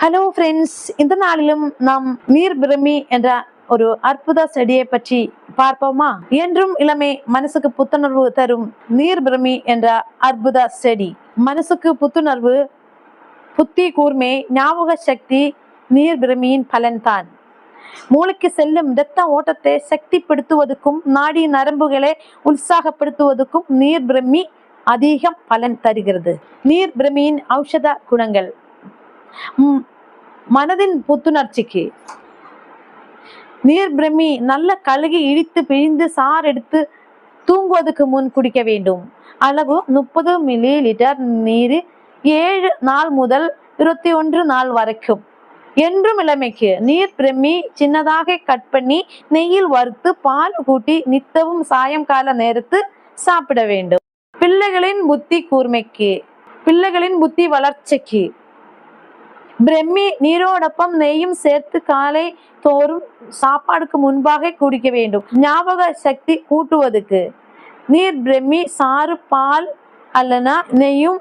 Hello friends இந்த நாளிலும் நாம் நீர் பிரமி என்ற ஒரு அற்புத செடியை பற்றி பார்ப்போமா? என்றும் இளமை மனசுக்கு புத்துணர்வு தரும் நீர் பிரமி என்ற அற்புத செடி. மனசுக்கு புத்துணர்வு புத்தி கூர்மை ஞாபக சக்தி நீர் பிரமியின் பலன்தான் மூளைக்கு செல்லும் இரத்த ஓட்டத்தை சக்திப்படுத்துவதற்கும் நாடி நரம்புகளை உற்சாகப்படுத்துவதற்கும் நீர் பிரமி அதிகம் பலன் தருகிறது. நீர் பிரமியின் ஔஷத குணங்கள். மனதின் புத்துணர்ச்சிக்கு. நீர் பிரமி நல்ல கழுகி இடித்து பிழிந்து சாறு எடுத்து தூங்குவதற்கு முன் குடிக்க வேண்டும். அளவு முப்பது மில்லி லிட்டர் நீர் ஏழு நாள் முதல் இருபத்தி ஒன்று நாள் வரைக்கும். என்றும் இளமைக்கு நீர் பிரமி சின்னதாக கட் பண்ணி நெய்யில் வறுத்து பால் கூட்டி நித்தவும் சாயங்கால நேரத்து சாப்பிட வேண்டும். பிள்ளைகளின் புத்தி கூர்மைக்கு பிள்ளைகளின் புத்தி வளர்ச்சிக்கு பிரம்மி நீரோடொப்பம் நெய்யும் சேர்த்து காலை தோறும் சாப்பாடுக்கு முன்பாக குடிக்க வேண்டும். ஞாபக சக்தி கூட்டுவதுக்கு நீர் பிரம்மி சாறு பால் அல்லனா நெய்யும்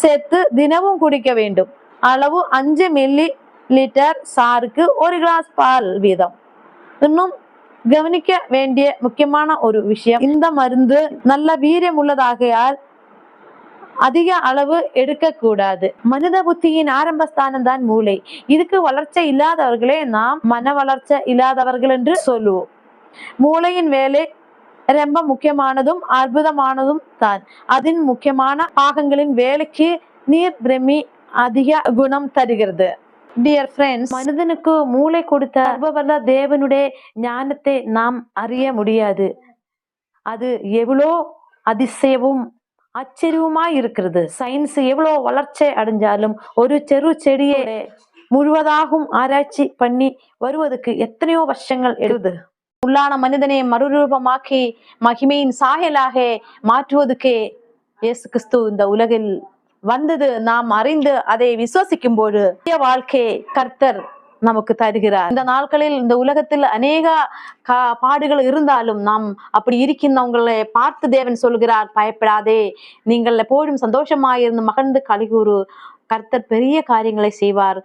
சேர்த்து தினமும் குடிக்க வேண்டும். அளவு அஞ்சு மில்லி லிட்டர் சாருக்கு ஒரு கிளாஸ் பால் வீதம். இன்னும் கவனிக்க வேண்டிய முக்கியமான ஒரு விஷயம் இந்த மருந்து நல்ல வீரியம் உள்ளதாகையால் அதிக அளவு எடுக்கக்கூடாது. மனித புத்தியின் ஆரம்ப ஸ்தானம் தான் மூளை. இதுக்கு வளர்ச்சி இல்லாதவர்களே நாம் மன வளர்ச்சி இல்லாதவர்கள் என்று சொல்லுவோம். மூளையின் வேலை ரொம்ப முக்கியமானதும் அற்புதமானதும் தான். அதன் முக்கியமான பாகங்களின் வேலைக்கு நீர் பிரமி அதிக குணம் தருகிறது. டியர் ஃப்ரெண்ட்ஸ் மனிதனுக்கு மூளை கொடுத்த சர்வவல்ல தேவனுடைய ஞானத்தை நாம் அறிய முடியாது. அது எவ்வளோ அதிசயமும் ஆச்சரியமா இருக்கிறது. சயின்ஸ் எவ்வளோ வளர்ச்சி அடைஞ்சாலும் ஒரு செரு செடியை முழுவதாகவும் ஆராய்ச்சி பண்ணி வருவதற்கு எத்தனையோ வருஷங்கள் எடுது உள்ளான மனிதனை மறுரூபமாக்கி மகிமையின் சாயலாக மாற்றுவதற்கே இயேசு கிறிஸ்து இந்த உலகில் வந்தது. நாம் அறிந்து அதை விசுவசிக்கும் போது வாழ்க்கை கர்த்தர் நமக்கு தருகிறார். இந்த நாட்களில் இந்த உலகத்தில் அநேக கா பாடுகள் இருந்தாலும் நாம் அப்படி இருக்கின்றவங்களை பார்த்து தேவன் சொல்கிறார் பயப்படாதே. நீங்கள் எப்போதும் சந்தோஷமாயிருந்து மகிழ்ந்து கலிகூறு கர்த்தர் பெரிய காரியங்களை செய்வார்.